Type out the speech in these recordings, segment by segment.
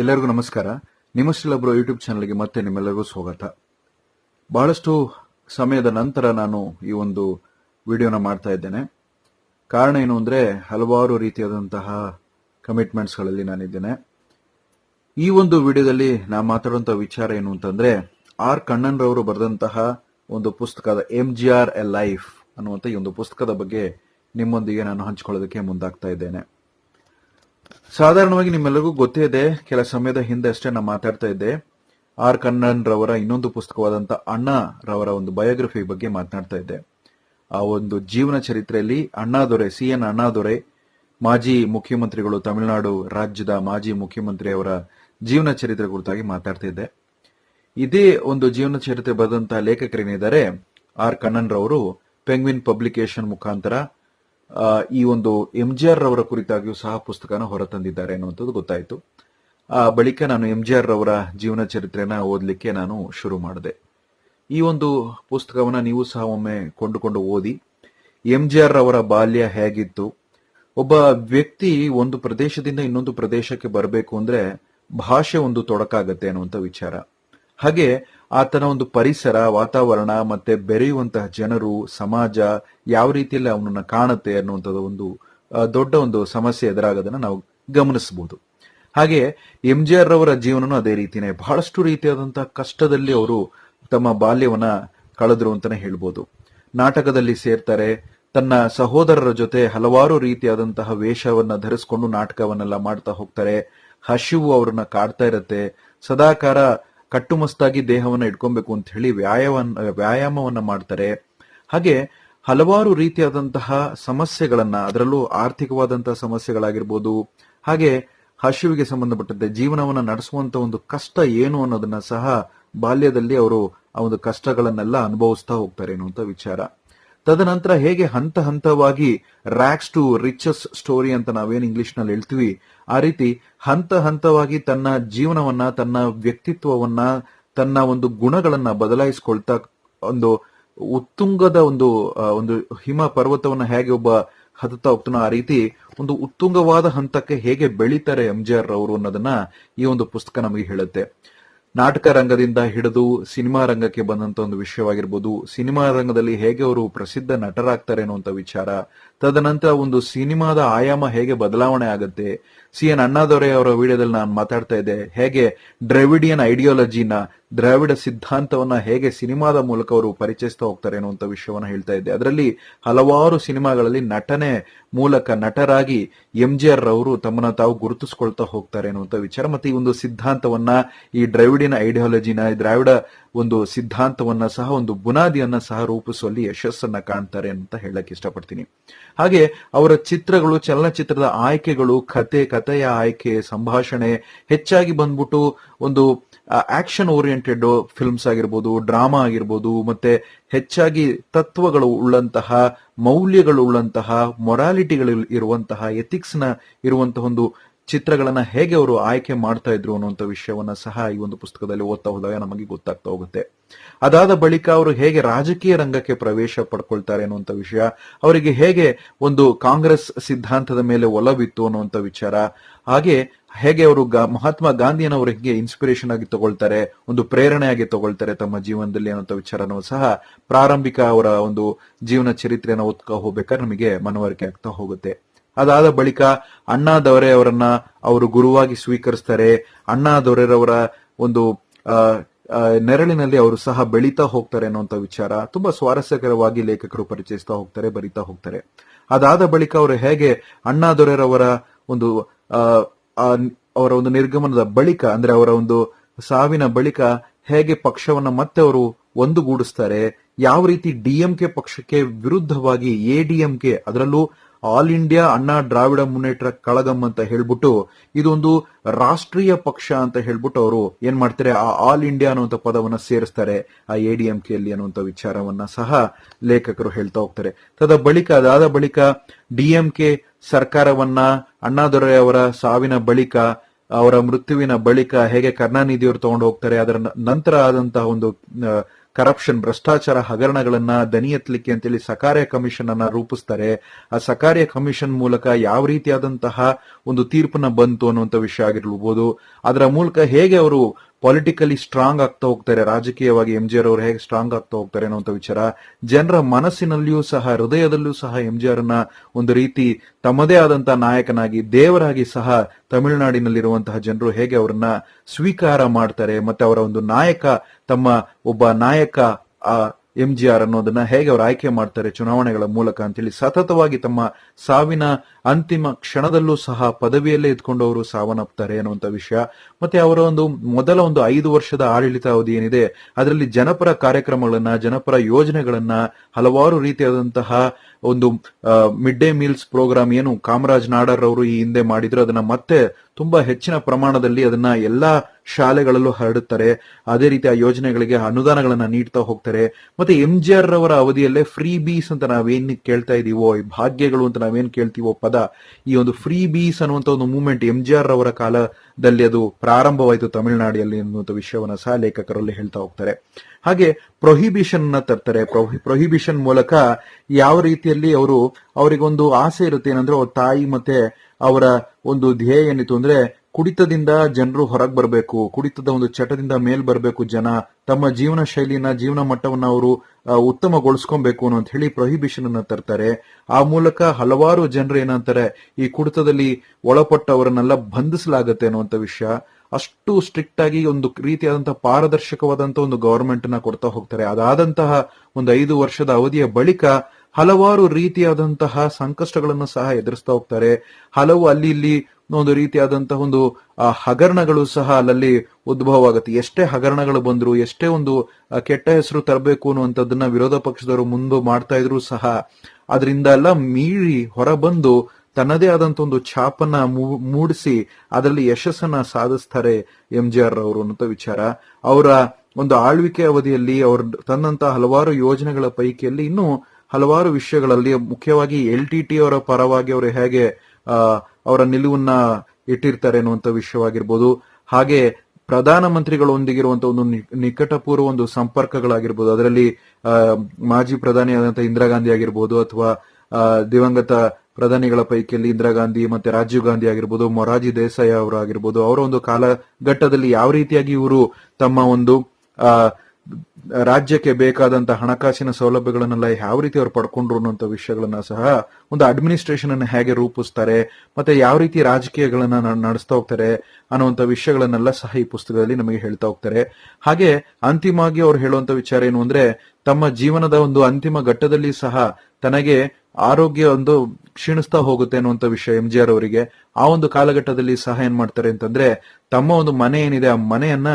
ಎಲ್ಲರಿಗೂ ನಮಸ್ಕಾರ. ನಿಮ್ಮಷ್ಟೊಬ್ಬರು ಯೂಟ್ಯೂಬ್ ಚಾನಲ್ಗೆ ಮತ್ತೆ ನಿಮ್ಮೆಲ್ಲರಿಗೂ ಸ್ವಾಗತ. ಬಹಳಷ್ಟು ಸಮಯದ ನಂತರ ನಾನು ಈ ಒಂದು ವಿಡಿಯೋನ ಮಾಡ್ತಾ ಇದ್ದೇನೆ. ಕಾರಣ ಏನು ಅಂದರೆ ಹಲವಾರು ರೀತಿಯಾದಂತಹ ಕಮಿಟ್ಮೆಂಟ್ಸ್ಗಳಲ್ಲಿ ನಾನಿದ್ದೇನೆ. ಈ ಒಂದು ವಿಡಿಯೋದಲ್ಲಿ ನಾನು ಮಾತಾಡುವಂತಹ ವಿಚಾರ ಏನು ಅಂತಂದ್ರೆ ಆರ್ ಕಣ್ಣನ್ ರವರು ಬರೆದಂತಹ ಒಂದು ಪುಸ್ತಕದ M G R a life ಅನ್ನುವಂಥ ಈ ಒಂದು ಪುಸ್ತಕದ ಬಗ್ಗೆ ನಿಮ್ಮೊಂದಿಗೆ ನಾನು ಹಂಚಿಕೊಳ್ಳೋದಕ್ಕೆ ಮುಂದಾಗ್ತಾ ಇದ್ದೇನೆ. ಸಾಧಾರಣವಾಗಿ ನಿಮ್ಮೆಲ್ಲರಿಗೂ ಗೊತ್ತೇ ಇದೆ, ಕೆಲ ಸಮಯದ ಹಿಂದೆ ಅಷ್ಟೇ ನಾನು ಮಾತಾಡ್ತಾ ಇದ್ದೆ. ಆರ್. ಕಣ್ಣನ್ ರವರ ಇನ್ನೊಂದು ಪುಸ್ತಕವಾದಂತ ಅಣ್ಣ ರವರ ಒಂದು ಬಯೋಗ್ರಫಿ ಬಗ್ಗೆ ಮಾತನಾಡ್ತಾ ಇದ್ದೆ. ಆ ಒಂದು ಜೀವನ ಚರಿತ್ರೆಯಲ್ಲಿ ಅಣ್ಣಾದೊರೆ ಸಿ ಎನ್ ಅಣ್ಣಾದೊರೆ ಮಾಜಿ ಮುಖ್ಯಮಂತ್ರಿಗಳು ತಮಿಳುನಾಡು ರಾಜ್ಯದ ಮಾಜಿ ಮುಖ್ಯಮಂತ್ರಿ ಅವರ ಜೀವನ ಚರಿತ್ರೆ ಕುರಿತಾಗಿ ಮಾತಾಡ್ತಾ ಇದ್ದೆ. ಇದೇ ಒಂದು ಜೀವನ ಚರಿತ್ರೆ ಬರೆದಂತಹ ಲೇಖಕರೇನಿದ್ದಾರೆ, ಆರ್. ಕಣ್ಣನ್ ರವರು ಪೆಂಗ್ವಿನ್ ಪಬ್ಲಿಕೇಶನ್ ಮುಖಾಂತರ ಈ ಒಂದು ಎಂ ಜಿ ಆರ್ ರವರ ಕುರಿತಾಗಿಯೂ ಸಹ ಪುಸ್ತಕನ ಹೊರತಂದಿದ್ದಾರೆ ಅನ್ನುವಂಥದ್ದು ಗೊತ್ತಾಯಿತು. ಆ, ಬಳಿಕ ನಾನು ಎಂ ಜಿ ಆರ್ ರವರ ಜೀವನ ಚರಿತ್ರೆಯನ್ನು ಓದಲಿಕ್ಕೆ ನಾನು ಶುರು ಮಾಡಿದೆ. ಈ ಒಂದು ಪುಸ್ತಕವನ್ನು ನೀವು ಸಹ ಒಮ್ಮೆ ಕೊಂಡುಕೊಂಡು ಓದಿ ಎಂ ಜಿ ಆರ್ ಬಾಲ್ಯ ಹೇಗಿತ್ತು, ಒಬ್ಬ ವ್ಯಕ್ತಿ ಒಂದು ಪ್ರದೇಶದಿಂದ ಇನ್ನೊಂದು ಪ್ರದೇಶಕ್ಕೆ ಬರಬೇಕು ಅಂದ್ರೆ ಭಾಷೆ ಒಂದು ತೊಡಕಾಗತ್ತೆ ಅನ್ನುವಂಥ ವಿಚಾರ. ಹಾಗೆ ಆತನ ಒಂದು ಪರಿಸರ, ವಾತಾವರಣ ಮತ್ತೆ ಬೆರೆಯುವಂತಹ ಜನರು, ಸಮಾಜ ಯಾವ ರೀತಿಯಲ್ಲಿ ಅವನನ್ನ ಕಾಣುತ್ತೆ ಅನ್ನುವಂಥದ್ದು ಒಂದು ದೊಡ್ಡ ಒಂದು ಸಮಸ್ಯೆ ಎದುರಾಗೋದನ್ನ ನಾವು ಗಮನಿಸಬಹುದು. ಹಾಗೆ ಎಂ ಜಿ ಆರ್ ಅವರ ಅದೇ ರೀತಿನೇ. ಬಹಳಷ್ಟು ರೀತಿಯಾದಂತಹ ಕಷ್ಟದಲ್ಲಿ ಅವರು ತಮ್ಮ ಬಾಲ್ಯವನ್ನ ಕಳೆದ್ರು ಅಂತಾನೆ ಹೇಳ್ಬೋದು. ನಾಟಕದಲ್ಲಿ ಸೇರ್ತಾರೆ. ತನ್ನ ಸಹೋದರರ ಜೊತೆ ಹಲವಾರು ರೀತಿಯಾದಂತಹ ವೇಷವನ್ನ ಧರಿಸ್ಕೊಂಡು ನಾಟಕವನ್ನೆಲ್ಲ ಮಾಡ್ತಾ ಹೋಗ್ತಾರೆ. ಹಸಿವು ಅವ್ರನ್ನ ಕಾಡ್ತಾ ಇರತ್ತೆ. ಸದಾಕಾಲ ಕಟ್ಟುಮಸ್ತಾಗಿ ದೇಹವನ್ನ ಇಟ್ಕೊಬೇಕು ಅಂತ ಹೇಳಿ ವ್ಯಾಯಾಮ ವ್ಯಾಯಾಮವನ್ನ ಮಾಡ್ತಾರೆ. ಹಾಗೆ ಹಲವಾರು ರೀತಿಯಾದಂತಹ ಸಮಸ್ಯೆಗಳನ್ನ, ಅದರಲ್ಲೂ ಆರ್ಥಿಕವಾದಂತಹ ಸಮಸ್ಯೆಗಳಾಗಿರ್ಬೋದು, ಹಾಗೆ ಹಸಿವಿಗೆ ಸಂಬಂಧಪಟ್ಟಂತೆ ಜೀವನವನ್ನ ನಡೆಸುವಂತ ಒಂದು ಕಷ್ಟ ಏನು ಅನ್ನೋದನ್ನ ಸಹ ಬಾಲ್ಯದಲ್ಲಿ ಅವರು ಆ ಒಂದು ಕಷ್ಟಗಳನ್ನೆಲ್ಲ ಅನುಭವಿಸ್ತಾ ಹೋಗ್ತಾರೆ ಅನ್ನುವಂತ ವಿಚಾರ. ತದನಂತರ ಹೇಗೆ ಹಂತ ಹಂತವಾಗಿ ರ್ಯಾಕ್ಸ್ ಟು ರಿಚಸ್ ಸ್ಟೋರಿ ಅಂತ ನಾವೇನು ಇಂಗ್ಲಿಷ್ನಲ್ಲಿ ಹೇಳ್ತೀವಿ ಆ ರೀತಿ ಹಂತ ಹಂತವಾಗಿ ತನ್ನ ಜೀವನವನ್ನ, ತನ್ನ ವ್ಯಕ್ತಿತ್ವವನ್ನ, ತನ್ನ ಒಂದು ಗುಣಗಳನ್ನ ಬದಲಾಯಿಸಿಕೊಳ್ತಾ ಒಂದು ಉತ್ತುಂಗದ ಒಂದು ಒಂದು ಹಿಮ ಪರ್ವತವನ್ನ ಹೇಗೆ ಒಬ್ಬ ಹತ್ತುತ್ತಾ ಹೋಗ್ತಾನೋ ಆ ರೀತಿ ಒಂದು ಉತ್ತುಂಗವಾದ ಹಂತಕ್ಕೆ ಹೇಗೆ ಬೆಳೀತಾರೆ ಎಂ ಜಿ ಆರ್ ಅವರು ಅನ್ನೋದನ್ನ ಈ ಒಂದು ಪುಸ್ತಕ ನಮಗೆ ಹೇಳುತ್ತೆ. ನಾಟಕ ರಂಗದಿಂದ ಹಿಡಿದು ಸಿನಿಮಾ ರಂಗಕ್ಕೆ ಬಂದಂತ ಒಂದು ವಿಷಯವಾಗಿರ್ಬೋದು, ಸಿನಿಮಾ ರಂಗದಲ್ಲಿ ಹೇಗೆ ಅವರು ಪ್ರಸಿದ್ಧ ನಟರಾಗ್ತಾರೆ ಅನ್ನುವಂತ ವಿಚಾರ, ತದನಂತರ ಒಂದು ಸಿನಿಮಾದ ಆಯಾಮ ಹೇಗೆ ಬದಲಾವಣೆ ಆಗುತ್ತೆ ಸಿ ಎನ್ ಅಣ್ಣಾದೊರೆ ಅವರ ವಿಡಿಯೋದಲ್ಲಿ ನಾನು ಮಾತಾಡ್ತಾ ಇದ್ದೆ. ಹೇಗೆ ದ್ರವಿಡಿಯನ್ ಐಡಿಯಾಲಜಿನ ದ್ರಾವಿಡ ಸಿದ್ಧಾಂತವನ್ನ ಹೇಗೆ ಸಿನಿಮಾದ ಮೂಲಕ ಅವರು ಪರಿಚಯಿಸ್ತಾ ಹೋಗ್ತಾರೆ ಅನ್ನುವಂಥ ವಿಷಯವನ್ನ ಹೇಳ್ತಾ ಇದ್ದೆ. ಅದರಲ್ಲಿ ಹಲವಾರು ಸಿನಿಮಾಗಳಲ್ಲಿ ನಟನೆ ಮೂಲಕ ನಟರಾಗಿ ಎಂ ಜಿ ಆರ್ ರವರು ತಮ್ಮನ್ನ ತಾವು ಗುರುತಿಸ್ಕೊಳ್ತಾ ಹೋಗ್ತಾರೆ ಅನ್ನುವಂಥ ವಿಚಾರ. ಮತ್ತೆ ಈ ಒಂದು ಸಿದ್ಧಾಂತವನ್ನ, ಈ ದ್ರಾವಿಡಿಯನ್ ಐಡಿಯಾಲಜಿನ ದ್ರಾವಿಡ ಒಂದು ಸಿದ್ಧಾಂತವನ್ನ ಸಹ ಒಂದು ಬುನಾದಿಯನ್ನ ಸಹ ರೂಪಿಸುವಲ್ಲಿ ಯಶಸ್ಸನ್ನ ಕಾಣ್ತಾರೆ ಅಂತ ಹೇಳಕ್ ಇಷ್ಟಪಡ್ತೀನಿ. ಹಾಗೆ ಅವರ ಚಿತ್ರಗಳು, ಚಲನಚಿತ್ರದ ಆಯ್ಕೆಗಳು, ಕತೆ ಕಥೆಯ ಆಯ್ಕೆ ಸಂಭಾಷಣೆ ಹೆಚ್ಚಾಗಿ ಬಂದ್ಬಿಟ್ಟು ಒಂದು ಆಕ್ಷನ್ ಓರಿಯೆಂಟೆಡ್ ಫಿಲ್ಮ್ಸ್ ಆಗಿರ್ಬೋದು ಡ್ರಾಮಾ ಆಗಿರ್ಬೋದು, ಮತ್ತೆ ಹೆಚ್ಚಾಗಿ ತತ್ವಗಳು ಉಳ್ಳಂತಹ, ಮೌಲ್ಯಗಳು ಉಳ್ಳಂತಹ ಮೊರಾಲಿಟಿಗಳು ಇರುವಂತಹ ಎಥಿಕ್ಸ್ನ ಇರುವಂತಹ ಒಂದು ಚಿತ್ರಗಳನ್ನ ಹೇಗೆ ಅವರು ಆಯ್ಕೆ ಮಾಡ್ತಾ ಇದ್ರು ಅನ್ನುವಂಥ ವಿಷಯವನ್ನ ಸಹ ಈ ಒಂದು ಪುಸ್ತಕದಲ್ಲಿ ಓದ್ತಾ ಹೋದಾಗ ನಮಗೆ ಗೊತ್ತಾಗ್ತಾ ಹೋಗುತ್ತೆ. ಅದಾದ ಬಳಿಕ ಅವರು ಹೇಗೆ ರಾಜಕೀಯ ರಂಗಕ್ಕೆ ಪ್ರವೇಶ ಪಡ್ಕೊಳ್ತಾರೆ ಅನ್ನುವಂಥ ವಿಷಯ, ಅವರಿಗೆ ಹೇಗೆ ಒಂದು ಕಾಂಗ್ರೆಸ್ ಸಿದ್ಧಾಂತದ ಮೇಲೆ ಒಲವಿತ್ತು ಅನ್ನುವಂಥ ವಿಚಾರ, ಹಾಗೆ ಹೇಗೆ ಅವರು ಮಹಾತ್ಮ ಗಾಂಧಿಯನ್ನವರು ಹೇಗೆ ಇನ್ಸ್ಪಿರೇಷನ್ ಆಗಿ ತಗೊಳ್ತಾರೆ, ಒಂದು ಪ್ರೇರಣೆಯಾಗಿ ತಗೊಳ್ತಾರೆ ತಮ್ಮ ಜೀವನದಲ್ಲಿ ಅನ್ನುವಂಥ ವಿಚಾರನೂ ಸಹ ಪ್ರಾರಂಭಿಕ ಅವರ ಒಂದು ಜೀವನ ಚರಿತ್ರೆಯನ್ನು ಓದ್ಕೊ ಹೋಗ್ಬೇಕಾದ್ರೆ ನಮಗೆ ಮನವರಿಕೆ ಆಗ್ತಾ ಹೋಗುತ್ತೆ. ಅದಾದ ಬಳಿಕ ಅಣ್ಣಾ ದೊರೆ ಅವರನ್ನ ಅವರು ಗುರುವಾಗಿ ಸ್ವೀಕರಿಸ್ತಾರೆ. ಅಣ್ಣಾ ದೊರೆರವರ ಒಂದು ನೆರಳಿನಲ್ಲಿ ಅವರು ಸಹ ಬೆಳೀತಾ ಹೋಗ್ತಾರೆ ಅನ್ನುವಂಥ ವಿಚಾರ. ತುಂಬಾ ಸ್ವಾರಸ್ಯಕರವಾಗಿ ಲೇಖಕರು ಪರಿಚಯಿಸ್ತಾ ಹೋಗ್ತಾರೆ, ಬರಿತಾ ಹೋಗ್ತಾರೆ. ಅದಾದ ಬಳಿಕ ಅವರು ಹೇಗೆ ಅಣ್ಣಾ ದೊರೆರವರ ಒಂದು ಅವರ ಒಂದು ನಿರ್ಗಮನದ ಬಳಿಕ, ಅಂದ್ರೆ ಅವರ ಒಂದು ಸಾವಿನ ಬಳಿಕ ಹೇಗೆ ಪಕ್ಷವನ್ನ ಮತ್ತೆ ಅವರು ಒಂದುಗೂಡಿಸ್ತಾರೆ, ಯಾವ ರೀತಿ ಡಿಎಂಕೆ ಪಕ್ಷಕ್ಕೆ ವಿರುದ್ಧವಾಗಿ ಎಡಿಎಂಕೆ ಅದರಲ್ಲೂ ಆಲ್ ಇಂಡಿಯಾ ಅಣ್ಣಾ ದ್ರಾವಿಡ ಮುನ್ನೇಟ್ರ ಕಳಗಂ ಅಂತ ಹೇಳ್ಬಿಟ್ಟು ಇದೊಂದು ರಾಷ್ಟ್ರೀಯ ಪಕ್ಷ ಅಂತ ಹೇಳ್ಬಿಟ್ಟು ಅವರು ಏನ್ ಮಾಡ್ತಾರೆ? ಆ ಆಲ್ ಇಂಡಿಯಾ ಅನ್ನುವಂಥ ಪದವನ್ನ ಸೇರಿಸ್ತಾರೆ. ಆ ಎಡಿಎಂಕೆ ಅಲ್ಲಿ ಅನ್ನುವಂಥ ವಿಚಾರವನ್ನ ಸಹ ಲೇಖಕರು ಹೇಳ್ತಾ ಹೋಗ್ತಾರೆ. ತದ ಬಳಿಕ, ಅದಾದ ಬಳಿಕ ಡಿಎಂಕೆ ಸರ್ಕಾರವನ್ನ ಅಣ್ಣಾದೊರೆ ಅವರ ಸಾವಿನ ಬಳಿಕ, ಅವರ ಮೃತ್ಯುವಿನ ಬಳಿಕ ಹೇಗೆ ಕರುಣಾನಿಧಿಯವರು ತಗೊಂಡು ಹೋಗ್ತಾರೆ, ಅದರ ನಂತರ ಆದಂತಹ ಒಂದು ಕರಪ್ಷನ್ ಭ್ರಷ್ಟಾಚಾರ, ಹಗರಣಗಳನ್ನ ದನಿ ಎತ್ತಲಿಕ್ಕೆ ಅಂತೇಳಿ ಸಕಾರ್ಯ ಕಮಿಷನ್ ಅನ್ನ ರೂಪಿಸ್ತಾರೆ. ಆ ಸಕಾರ್ಯ ಕಮಿಷನ್ ಮೂಲಕ ಯಾವ ರೀತಿಯಾದಂತಹ ಒಂದು ತೀರ್ಪನ್ನ ಬಂತು ಅನ್ನುವಂತ ವಿಷಯ ಆಗಿರ್ಬೋದು. ಅದರ ಮೂಲಕ ಹೇಗೆ ಅವರು ಪೊಲಿಟಿಕಲಿ ಸ್ಟ್ರಾಂಗ್ ಆಗ್ತಾ ಹೋಗ್ತಾರೆ. ರಾಜಕೀಯವಾಗಿ ಎಂ ಜಿ ಆರ್ ಅವರು ಹೇಗೆ ಸ್ಟ್ರಾಂಗ್ ಆಗ್ತಾ ಹೋಗ್ತಾರೆ ಅನ್ನುವಂತ ವಿಚಾರ ಜನರ ಮನಸ್ಸಿನಲ್ಲಿಯೂ ಸಹ, ಹೃದಯದಲ್ಲೂ ಸಹ ಎಂ ಜಿ ಆರ್ನ ಒಂದು ರೀತಿ ತಮ್ಮದೇ ಆದಂತಹ ನಾಯಕನಾಗಿ, ದೇವರಾಗಿ ಸಹ ತಮಿಳುನಾಡಿನಲ್ಲಿರುವಂತಹ ಜನರು ಹೇಗೆ ಅವರನ್ನ ಸ್ವೀಕಾರ ಮಾಡ್ತಾರೆ, ಮತ್ತೆ ಅವರ ಒಂದು ನಾಯಕ, ತಮ್ಮ ಒಬ್ಬ ನಾಯಕ, ಆ ಎಂ ಜಿ ಆರ್ ಅನ್ನೋದನ್ನ ಹೇಗೆ ಅವರು ಆಯ್ಕೆ ಮಾಡ್ತಾರೆ ಚುನಾವಣೆಗಳ ಮೂಲಕ ಅಂತೇಳಿ ಸತತವಾಗಿ ತಮ್ಮ ಸಾವಿನ ಅಂತಿಮ ಕ್ಷಣದಲ್ಲೂ ಸಹ ಪದವಿಯಲ್ಲೇ ಇದ್ಕೊಂಡು ಅವರು ಸಾವನ್ನಪ್ತಾರೆ ಅನ್ನುವಂಥ ವಿಷಯ. ಮತ್ತೆ ಅವರ ಒಂದು ಮೊದಲ ಒಂದು ಐದು ವರ್ಷದ ಆಡಳಿತ ಅವಧಿ ಏನಿದೆ, ಅದರಲ್ಲಿ ಜನಪರ ಕಾರ್ಯಕ್ರಮಗಳನ್ನ, ಜನಪರ ಯೋಜನೆಗಳನ್ನ, ಹಲವಾರು ರೀತಿಯಾದಂತಹ ಒಂದು ಮಿಡ್ ಡೇ ಮೀಲ್ಸ್ ಪ್ರೋಗ್ರಾಮ್ ಏನು ಕಾಮರಾಜ್ ನಾಡರ್ ಅವರು ಈ ಹಿಂದೆ ಮಾಡಿದ್ರು, ಅದನ್ನ ಮತ್ತೆ ತುಂಬಾ ಹೆಚ್ಚಿನ ಪ್ರಮಾಣದಲ್ಲಿ ಅದನ್ನ ಎಲ್ಲಾ ಶಾಲೆಗಳಲ್ಲೂ ಹರಡುತ್ತಾರೆ. ಅದೇ ರೀತಿ ಆ ಯೋಜನೆಗಳಿಗೆ ಅನುದಾನಗಳನ್ನ ನೀಡ್ತಾ ಹೋಗ್ತಾರೆ. ಮತ್ತೆ ಎಂ ಜಿ ಆರ್ ಅವರ ಅವಧಿಯಲ್ಲೇ ಫ್ರೀ ಬೀಸ್ ಅಂತ ನಾವೇನ್ ಕೇಳ್ತಾ ಇದೀವೋ, ಈ ಭಾಗ್ಯಗಳು ಅಂತ ನಾವೇನ್ ಕೇಳ್ತೀವೋ ಪದ, ಈ ಒಂದು ಫ್ರೀ ಬೀಸ್ ಅನ್ನುವಂತ ಒಂದು ಮೂವ್ಮೆಂಟ್ ಎಂ ಜಿ ಆರ್ ಅವರ ಕಾಲದಲ್ಲಿ ಅದು ಪ್ರಾರಂಭವಾಯಿತು ತಮಿಳುನಾಡಿನಲ್ಲಿ ಅನ್ನುವಂಥ ವಿಷಯವನ್ನ ಸಹ ಲೇಖಕರಲ್ಲಿ ಹೇಳ್ತಾ ಹೋಗ್ತಾರೆ. ಹಾಗೆ ಪ್ರೊಹಿಬಿಷನ್ ಅನ್ನ ತರ್ತಾರೆ. ಪ್ರೊಹಿಬಿಷನ್ ಮೂಲಕ ಯಾವ ರೀತಿಯಲ್ಲಿ ಅವರು, ಅವರಿಗೊಂದು ಆಸೆ ಇರುತ್ತೆ ಏನಂದ್ರೆ ಅವ್ರ ತಾಯಿ ಮತ್ತೆ ಅವರ ಒಂದು ಧ್ಯೇಯ ಏನಿತ್ತು ಅಂದ್ರೆ ಕುಡಿತದಿಂದ ಜನರು ಹೊರಗೆ ಬರಬೇಕು, ಕುಡಿತದ ಒಂದು ಚಟದಿಂದ ಮೇಲ್ ಬರಬೇಕು ಜನ, ತಮ್ಮ ಜೀವನ ಶೈಲಿನ, ಜೀವನ ಮಟ್ಟವನ್ನ ಅವರು ಉತ್ತಮಗೊಳಿಸ್ಕೊಬೇಕು ಅಂತ ಹೇಳಿ ಪ್ರೊಹಿಬಿಷನ್ ಅನ್ನ ತರ್ತಾರೆ. ಆ ಮೂಲಕ ಹಲವಾರು ಜನರು ಏನಂತಾರೆ, ಈ ಕುಡಿತದಲ್ಲಿ ಒಳಪಟ್ಟವರನ್ನೆಲ್ಲ ಬಂಧಿಸಲಾಗತ್ತೆ ಅನ್ನುವಂಥ ವಿಷಯ. ಅಷ್ಟು ಸ್ಟ್ರಿಕ್ಟ್ ಆಗಿ ಒಂದು ರೀತಿಯಾದಂತಹ ಪಾರದರ್ಶಕವಾದಂತಹ ಒಂದು ಗವರ್ಮೆಂಟ್ನ ಕೊಡ್ತಾ ಹೋಗ್ತಾರೆ. ಅದಾದಂತಹ ಒಂದು ಐದು ವರ್ಷದ ಅವಧಿಯ ಬಳಿಕ ಹಲವಾರು ರೀತಿಯಾದಂತಹ ಸಂಕಷ್ಟಗಳನ್ನು ಸಹ ಎದುರಿಸ್ತಾ ಹೋಗ್ತಾರೆ. ಹಲವು ಅಲ್ಲಿ ಇಲ್ಲಿ ಒಂದು ರೀತಿಯಾದಂತಹ ಒಂದು ಹಗರಣಗಳು ಸಹ ಅಲ್ಲಲ್ಲಿ ಉದ್ಭವ ಆಗುತ್ತೆ ಎಷ್ಟೇ ಹಗರಣಗಳು ಬಂದ್ರು, ಎಷ್ಟೇ ಒಂದು ಕೆಟ್ಟ ಹೆಸರು ತರಬೇಕು ಅನ್ನುವಂಥದ್ದನ್ನ ವಿರೋಧ ಪಕ್ಷದವರು ಮುಂದೆ ಮಾಡ್ತಾ ಇದ್ರು ಸಹ ಅದರಿಂದ ಎಲ್ಲ ಮೀರಿ ಹೊರಬಂದು ತನ್ನದೇ ಆದಂತ ಒಂದು ಛಾಪನ್ನ ಮೂಡಿಸಿ ಅದರಲ್ಲಿ ಯಶಸ್ಸನ್ನ ಸಾಧಿಸ್ತಾರೆ ಎಂ ಜಿ ಆರ್ ಅವರು ಅನ್ನೋ ವಿಚಾರ. ಅವರ ಒಂದು ಆಳ್ವಿಕೆ ಅವಧಿಯಲ್ಲಿ ಅವರು ತಂದಂತ ಹಲವಾರು ಯೋಜನೆಗಳ ಪೈಕಿಯಲ್ಲಿ ಇನ್ನೂ ಹಲವಾರು ವಿಷಯಗಳಲ್ಲಿ, ಮುಖ್ಯವಾಗಿ ಎಲ್ ಟಿ ಟಿ ಅವರ ಪರವಾಗಿ ಅವರು ಹೇಗೆ ಅವರ ನಿಲುವನ್ನ ಇಟ್ಟಿರ್ತಾರೆ ಅನ್ನುವಂಥ ವಿಷಯವಾಗಿರ್ಬೋದು. ಹಾಗೆ ಪ್ರಧಾನಮಂತ್ರಿಗಳೊಂದಿಗಿರುವಂತಹ ಒಂದು ನಿಕಟಪೂರ್ವ ಒಂದು ಸಂಪರ್ಕಗಳಾಗಿರ್ಬೋದು. ಅದರಲ್ಲಿ ಮಾಜಿ ಮಾಜಿ ಪ್ರಧಾನಿಯಾದಂತಹ ಇಂದಿರಾ ಗಾಂಧಿ ಆಗಿರ್ಬೋದು ಅಥವಾ ದಿವಂಗತ ಪ್ರಧಾನಿಗಳ ಪೈಕಿಯಲ್ಲಿ ಇಂದಿರಾ ಗಾಂಧಿ ಮತ್ತೆ ರಾಜೀವ್ ಗಾಂಧಿ ಆಗಿರ್ಬೋದು, ಮೊರಾರ್ಜಿ ದೇಸಾಯಿ ಅವರು ಆಗಿರ್ಬೋದು ಅವರ ಒಂದು ಕಾಲಘಟ್ಟದಲ್ಲಿ ಯಾವ ರೀತಿಯಾಗಿ ಇವರು ತಮ್ಮ ಒಂದು ರಾಜ್ಯಕ್ಕೆ ಬೇಕಾದಂತ ಹಣಕಾಸಿನ ಸೌಲಭ್ಯಗಳನ್ನೆಲ್ಲ ಯಾವ ರೀತಿ ಅವ್ರು ಪಡ್ಕೊಂಡ್ರು ಅನ್ನೋಂಥ ವಿಷಯಗಳನ್ನ ಸಹ ಒಂದು ಅಡ್ಮಿನಿಸ್ಟ್ರೇಷನ್ ಅನ್ನು ಹೇಗೆ ರೂಪಿಸ್ತಾರೆ, ಮತ್ತೆ ಯಾವ ರೀತಿ ರಾಜಕೀಯಗಳನ್ನ ನಡೆಸ್ತಾ ಹೋಗ್ತಾರೆ ಅನ್ನುವಂಥ ವಿಷಯಗಳನ್ನೆಲ್ಲ ಸಹ ಈ ಪುಸ್ತಕದಲ್ಲಿ ನಮಗೆ ಹೇಳ್ತಾ ಹೋಗ್ತಾರೆ. ಹಾಗೆ ಅಂತಿಮವಾಗಿ ಅವ್ರು ಹೇಳುವಂತ ವಿಚಾರ ಏನು ಅಂದ್ರೆ, ತಮ್ಮ ಜೀವನದ ಒಂದು ಅಂತಿಮ ಘಟ್ಟದಲ್ಲಿ ಸಹ ತನಗೆ ಆರೋಗ್ಯ ಒಂದು ಕ್ಷೀಣಿಸ್ತಾ ಹೋಗುತ್ತೆ ಅನ್ನುವಂತ ವಿಷಯ ಎಂ ಜಿ ಆರ್ ಅವರಿಗೆ. ಆ ಒಂದು ಕಾಲಘಟ್ಟದಲ್ಲಿ ಸಹ ಏನ್ ಮಾಡ್ತಾರೆ ಅಂತಂದ್ರೆ, ತಮ್ಮ ಒಂದು ಮನೆ ಏನಿದೆ, ಆ ಮನೆಯನ್ನ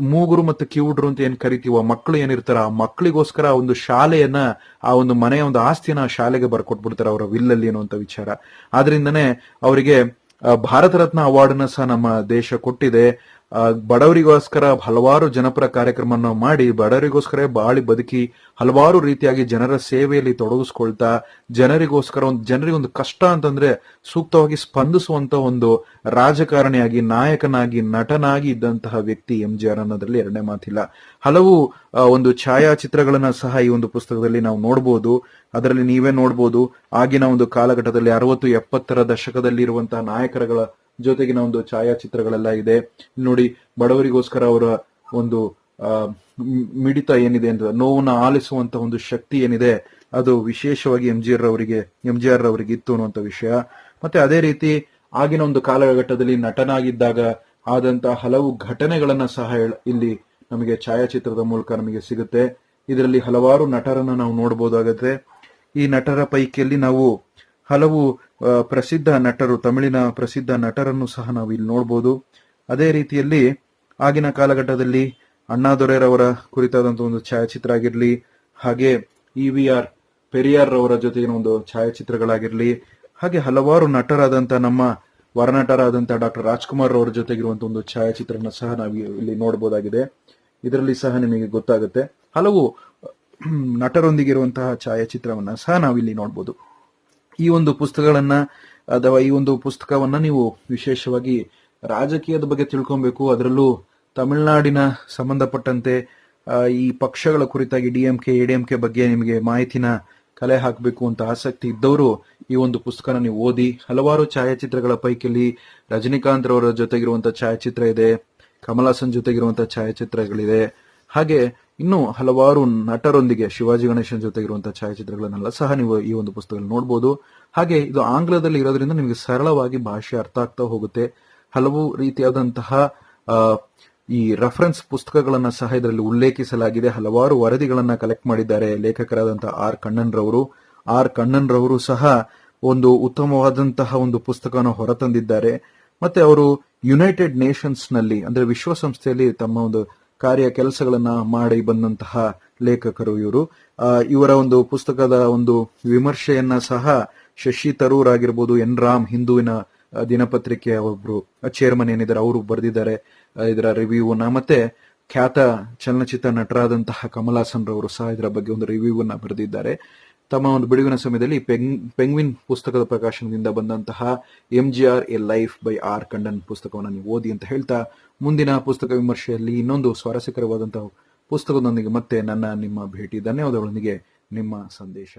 ಮೂಗುರು ಮತ್ತು ಕಿವುಡ್ರು ಅಂತ ಏನ್ ಕರಿತೀವೋ ಮಕ್ಕಳು ಏನಿರ್ತಾರ ಆ ಮಕ್ಕಳಿಗೋಸ್ಕರ ಒಂದು ಶಾಲೆಯನ್ನ, ಆ ಒಂದು ಮನೆಯ ಒಂದು ಆಸ್ತಿಯನ್ನ ಶಾಲೆಗೆ ಬರ್ಕೊಟ್ಬಿಡ್ತಾರೆ ಅವರ ವಿಲ್ಲಲ್ಲಿ ಅನ್ನುವಂತ ವಿಚಾರ. ಆದ್ರಿಂದನೇ ಅವರಿಗೆ ಭಾರತ ರತ್ನ ಅವಾರ್ಡ್ ಸಹ ನಮ್ಮ ದೇಶ ಕೊಟ್ಟಿದೆ. ಬಡವರಿಗೋಸ್ಕರ ಹಲವಾರು ಜನಪರ ಕಾರ್ಯಕ್ರಮವನ್ನು ಮಾಡಿ ಬಡವರಿಗೋಸ್ಕರ ಬಾಳಿ ಬದುಕಿ ಹಲವಾರು ರೀತಿಯಾಗಿ ಜನರ ಸೇವೆಯಲ್ಲಿ ತೊಡಗಿಸ್ಕೊಳ್ತಾ ಜನರಿಗೋಸ್ಕರ ಒಂದು, ಜನರಿಗೆ ಒಂದು ಕಷ್ಟ ಅಂತಂದ್ರೆ ಸೂಕ್ತವಾಗಿ ಸ್ಪಂದಿಸುವಂತ ಒಂದು ರಾಜಕಾರಣಿಯಾಗಿ, ನಾಯಕನಾಗಿ, ನಟನಾಗಿ ಇದ್ದಂತಹ ವ್ಯಕ್ತಿ ಎಂ ಜಿ ಆರ್ ಅನ್ನೋದ್ರಲ್ಲಿ ಎರಡನೇ ಮಾತಿಲ್ಲ. ಹಲವು ಒಂದು ಛಾಯಾಚಿತ್ರಗಳನ್ನ ಸಹ ಈ ಒಂದು ಪುಸ್ತಕದಲ್ಲಿ ನಾವು ನೋಡಬಹುದು ಅದರಲ್ಲಿ ನೀವೇ ನೋಡಬಹುದು ಆಗಿನ ಒಂದು ಕಾಲಘಟ್ಟದಲ್ಲಿ ಅರವತ್ತು ಎಪ್ಪತ್ತರ ದಶಕದಲ್ಲಿ ಇರುವಂತಹ ನಾಯಕರುಗಳ ಜೊತೆಗಿನ ಒಂದು ಛಾಯಾಚಿತ್ರಗಳೆಲ್ಲ ಇದೆ. ನೋಡಿ, ಬಡವರಿಗೋಸ್ಕರ ಅವರ ಒಂದು ಮಿಡಿತ ಏನಿದೆ ಅಂತ, ನೋವನ್ನ ಆಲಿಸುವಂತ ಒಂದು ಶಕ್ತಿ ಏನಿದೆ, ಅದು ವಿಶೇಷವಾಗಿ ಎಂ ಜಿ ಆರ್ ಅವರಿಗೆ ಎಂ ಜಿ ಆರ್ ಅವರಿಗೆ ಇತ್ತು ಅನ್ನುವಂಥ ವಿಷಯ. ಮತ್ತೆ ಅದೇ ರೀತಿ, ಆಗಿನ ಒಂದು ಕಾಲಘಟ್ಟದಲ್ಲಿ ನಟನಾಗಿದ್ದಾಗ ಆದಂತ ಹಲವು ಘಟನೆಗಳನ್ನ ಸಹ ಇಲ್ಲಿ ನಮಗೆ ಛಾಯಾಚಿತ್ರದ ಮೂಲಕ ನಮಗೆ ಸಿಗುತ್ತೆ. ಇದರಲ್ಲಿ ಹಲವಾರು ನಟರನ್ನ ನಾವು ನೋಡಬಹುದಾಗತ್ತೆ ಈ ನಟರ ಪೈಕಿಯಲ್ಲಿ ನಾವು ಹಲವು ಪ್ರಸಿದ್ಧ ನಟರು, ತಮಿಳಿನ ಪ್ರಸಿದ್ಧ ನಟರನ್ನು ಸಹ ನಾವು ಇಲ್ಲಿ ನೋಡಬಹುದು ಅದೇ ರೀತಿಯಲ್ಲಿ ಆಗಿನ ಕಾಲಘಟ್ಟದಲ್ಲಿ ಅಣ್ಣಾದೊರೆರವರ ಕುರಿತಾದಂತಹ ಒಂದು ಛಾಯಾಚಿತ್ರ ಆಗಿರಲಿ, ಹಾಗೆ ಇ ವಿ ಆರ್ ಪೆರಿಯಾರ್ ರವರ ಜೊತೆಗಿನ ಒಂದು ಛಾಯಾಚಿತ್ರಗಳಾಗಿರಲಿ, ಹಾಗೆ ಹಲವಾರು ನಟರಾದಂತ ನಮ್ಮ ವರನಟರಾದಂತ ಡಾಕ್ಟರ್ ರಾಜ್ಕುಮಾರ್ ಅವರ ಜೊತೆಗಿರುವಂತ ಒಂದು ಛಾಯಾಚಿತ್ರನ ಸಹ ನಾವು ಇಲ್ಲಿ ನೋಡಬಹುದಾಗಿದೆ ಇದರಲ್ಲಿ ಸಹ ನಿಮಗೆ ಗೊತ್ತಾಗುತ್ತೆ. ಹಲವು ನಟರೊಂದಿಗಿರುವಂತಹ ಛಾಯಾಚಿತ್ರವನ್ನ ಸಹ ನಾವಿಲ್ಲಿ ನೋಡಬಹುದು ಈ ಒಂದು ಪುಸ್ತಕಗಳನ್ನ, ಅಥವಾ ಈ ಒಂದು ಪುಸ್ತಕವನ್ನ ನೀವು ವಿಶೇಷವಾಗಿ ರಾಜಕೀಯದ ಬಗ್ಗೆ ತಿಳ್ಕೊಬೇಕು. ಅದರಲ್ಲೂ ತಮಿಳುನಾಡಿನ ಸಂಬಂಧಪಟ್ಟಂತೆ ಈ ಪಕ್ಷಗಳ ಕುರಿತಾಗಿ ಡಿಎಂಕೆ ಎಡಿಎಂಕೆ ಬಗ್ಗೆ ನಿಮಗೆ ಮಾಹಿತಿನ ಕಲೆ ಹಾಕಬೇಕು ಅಂತ ಆಸಕ್ತಿ ಇದ್ದವರು ಈ ಒಂದು ಪುಸ್ತಕನ ನೀವು ಓದಿ, ಹಲವಾರು ಛಾಯಾಚಿತ್ರಗಳ ಪೈಕಿಲಿ ರಜನಿಕಾಂತ್ ರವರ ಜೊತೆಗಿರುವಂತಹ ಛಾಯಾಚಿತ್ರ ಇದೆ ಕಮಲ್ ಹಾಸನ್ ಜೊತೆಗಿರುವಂತಹ ಛಾಯಾಚಿತ್ರಗಳಿದೆ. ಹಾಗೆ ಇನ್ನು ಹಲವಾರು ನಟರೊಂದಿಗೆ ಶಿವಾಜಿ ಗಣೇಶನ್ ಜೊತೆಗಿರುವಂತಹ ಛಾಯಾಚಿತ್ರಗಳನ್ನೆಲ್ಲ ಸಹ ನೀವು ಈ ಒಂದು ಪುಸ್ತಕದಲ್ಲಿ ನೋಡಬಹುದು ಹಾಗೆ ಇದು ಆಂಗ್ಲದಲ್ಲಿ ಇರೋದ್ರಿಂದ ನಿಮಗೆ ಸರಳವಾಗಿ ಭಾಷೆ ಅರ್ಥ ಆಗ್ತಾ ಹೋಗುತ್ತೆ. ಹಲವು ರೀತಿಯಾದಂತಹ ಈ ರೆಫರೆನ್ಸ್ ಪುಸ್ತಕಗಳನ್ನ ಸಹ ಇದರಲ್ಲಿ ಉಲ್ಲೇಖಿಸಲಾಗಿದೆ. ಹಲವಾರು ವರದಿಗಳನ್ನ ಕಲೆಕ್ಟ್ ಮಾಡಿದ್ದಾರೆ ಲೇಖಕರಾದಂತಹ ಆರ್ ಕಣ್ಣನ್ ರವರು ಆರ್ ಕಣ್ಣನ್ ರವರು ಸಹ ಒಂದು ಉತ್ತಮವಾದಂತಹ ಒಂದು ಪುಸ್ತಕವನ್ನು ಹೊರತಂದಿದ್ದಾರೆ. ಮತ್ತೆ ಅವರು ಯುನೈಟೆಡ್ ನೇಷನ್ಸ್ನಲ್ಲಿ, ಅಂದ್ರೆ ವಿಶ್ವಸಂಸ್ಥೆಯಲ್ಲಿ ತಮ್ಮ ಒಂದು ಕಾರ್ಯ ಕೆಲಸಗಳನ್ನ ಮಾಡಿ ಬಂದಂತಹ ಲೇಖಕರು ಇವರು. ಇವರ ಒಂದು ಪುಸ್ತಕದ ಒಂದು ವಿಮರ್ಶೆಯನ್ನ ಸಹ ಶಶಿ ತರೂರ್ ಆಗಿರ್ಬೋದು, ಎನ್ ರಾಮ್ ಹಿಂದುವಿನ ದಿನಪತ್ರಿಕೆಯ ಒಬ್ರು ಚೇರ್ಮನ್ ಏನಿದ್ದಾರೆ, ಅವರು ಬರೆದಿದ್ದಾರೆ ಇದರ ರಿವ್ಯೂನ ಮತ್ತೆ ಖ್ಯಾತ ಚಲನಚಿತ್ರ ನಟರಾದಂತಹ ಕಮಲಾಸನ್ ರವರು ಸಹ ಇದರ ಬಗ್ಗೆ ಒಂದು ರಿವ್ಯೂವನ್ನ ಬರೆದಿದ್ದಾರೆ. ತಮ್ಮ ಒಂದು ಬಿಡುವಿನ ಸಮಯದಲ್ಲಿ ಪೆಂಗ್ ಪೆಂಗ್ವಿನ್ ಪುಸ್ತಕದ ಪ್ರಕಾಶನದಿಂದ ಬಂದಂತಹ M G R a life by R Kandan ಪುಸ್ತಕವನ್ನು ನೀವು ಓದಿ ಅಂತ ಹೇಳ್ತಾ, ಮುಂದಿನ ಪುಸ್ತಕ ವಿಮರ್ಶೆಯಲ್ಲಿ ಇನ್ನೊಂದು ಸ್ವಾರಸ್ಯಕರವಾದಂತಹ ಪುಸ್ತಕದೊಂದಿಗೆ ಮತ್ತೆ ನನ್ನ ನಿಮ್ಮ ಭೇಟಿ. ಧನ್ಯವಾದಗಳೊಂದಿಗೆ ನಿಮ್ಮ ಸಂದೇಶ.